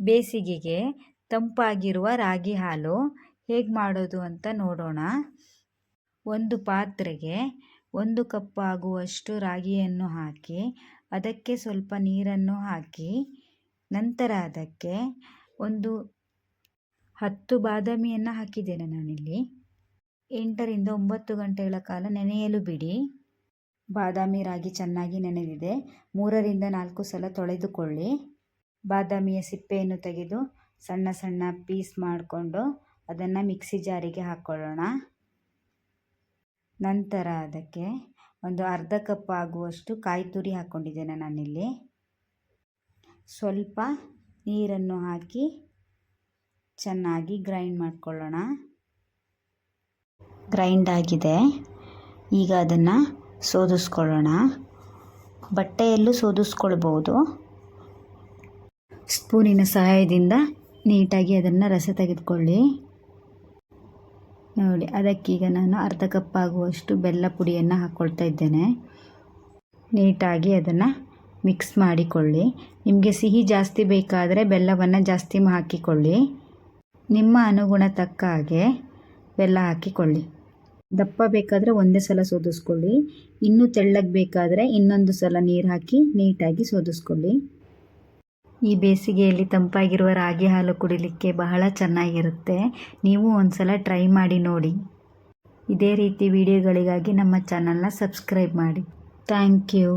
ಬೇಸಿಗೆಗೆ ತಂಪಾಗಿರುವ ರಾಗಿ ಹಾಲು ಹೇಗೆ ಮಾಡೋದು ಅಂತ ನೋಡೋಣ. ಒಂದು ಪಾತ್ರೆಗೆ ಒಂದು ಕಪ್ ಆಗುವಷ್ಟು ರಾಗಿಯನ್ನು ಹಾಕಿ, ಅದಕ್ಕೆ ಸ್ವಲ್ಪ ನೀರನ್ನು ಹಾಕಿ, ನಂತರ ಅದಕ್ಕೆ ಒಂದು ಹತ್ತು ಬಾದಾಮಿಯನ್ನು ಹಾಕಿದ್ದೇನೆ ನಾನಿಲ್ಲಿ. ಎಂಟರಿಂದ ಒಂಬತ್ತು ಗಂಟೆಗಳ ಕಾಲ ನೆನೆಯಲು ಬಿಡಿ. ಬಾದಾಮಿ ರಾಗಿ ಚೆನ್ನಾಗಿ ನೆನೆದಿದೆ. ಮೂರರಿಂದ ನಾಲ್ಕು ಸಲ ತೊಳೆದುಕೊಳ್ಳಿ. ಬಾದಾಮಿಯ ಸಿಪ್ಪೆಯನ್ನು ತೆಗೆದು ಸಣ್ಣ ಸಣ್ಣ ಪೀಸ್ ಮಾಡಿಕೊಂಡು ಅದನ್ನು ಮಿಕ್ಸಿ ಜಾರಿಗೆ ಹಾಕ್ಕೊಳ್ಳೋಣ ನಂತರ ಅದಕ್ಕೆ ಒಂದು ಅರ್ಧ ಕಪ್ ಆಗುವಷ್ಟು ಕಾಯಿ ತುರಿ ಹಾಕ್ಕೊಂಡಿದ್ದೇನೆ ನಾನಿಲ್ಲಿ. ಸ್ವಲ್ಪ ನೀರನ್ನು ಹಾಕಿ ಚೆನ್ನಾಗಿ ಗ್ರೈಂಡ್ ಮಾಡಿಕೊಳ್ಳೋಣ. ಗ್ರೈಂಡ್ ಆಗಿದೆ. ಈಗ ಅದನ್ನು ಸೋದಿಸ್ಕೊಳ್ಳೋಣ. ಬಟ್ಟೆಯಲ್ಲೂ ಸೋದಿಸ್ಕೊಳ್ಬೋದು. ಸ್ಪೂನಿನ ಸಹಾಯದಿಂದ ನೀಟಾಗಿ ಅದನ್ನು ರಸ ತೆಗೆದುಕೊಳ್ಳಿ. ನೋಡಿ, ಅದಕ್ಕೀಗ ನಾನು ಅರ್ಧ ಕಪ್ ಆಗುವಷ್ಟು ಬೆಲ್ಲ ಪುಡಿಯನ್ನು ಹಾಕ್ಕೊಳ್ತಾ ಇದ್ದೇನೆ. ನೀಟಾಗಿ ಅದನ್ನು ಮಿಕ್ಸ್ ಮಾಡಿಕೊಳ್ಳಿ. ನಿಮಗೆ ಸಿಹಿ ಜಾಸ್ತಿ ಬೇಕಾದರೆ ಬೆಲ್ಲವನ್ನು ಜಾಸ್ತಿ ಹಾಕಿಕೊಳ್ಳಿ. ನಿಮ್ಮ ಅನುಗುಣ ತಕ್ಕ ಹಾಗೆ ಬೆಲ್ಲ ಹಾಕಿಕೊಳ್ಳಿ. ದಪ್ಪ ಬೇಕಾದರೆ ಒಂದೇ ಸಲ ಸೋದಿಸ್ಕೊಳ್ಳಿ. ಇನ್ನೂ ತೆಳ್ಳಗೆ ಬೇಕಾದರೆ ಇನ್ನೊಂದು ಸಲ ನೀರು ಹಾಕಿ ನೀಟಾಗಿ ಸೋದಿಸ್ಕೊಳ್ಳಿ. ಈ ಬೇಸಿಗೆಯಲ್ಲಿ ತಂಪಾಗಿರುವ ರಾಗಿ ಹಾಲು ಕುಡಿಲಿಕ್ಕೆ ಬಹಳ ಚೆನ್ನಾಗಿರುತ್ತೆ. ನೀವು ಒಂದ್ಸಲ ಟ್ರೈ ಮಾಡಿ ನೋಡಿ. ಇದೇ ರೀತಿ ವಿಡಿಯೋಗಳಿಗಾಗಿ ನಮ್ಮ ಚಾನಲ್ನ ಸಬ್ಸ್ಕ್ರೈಬ್ ಮಾಡಿ. Thank you.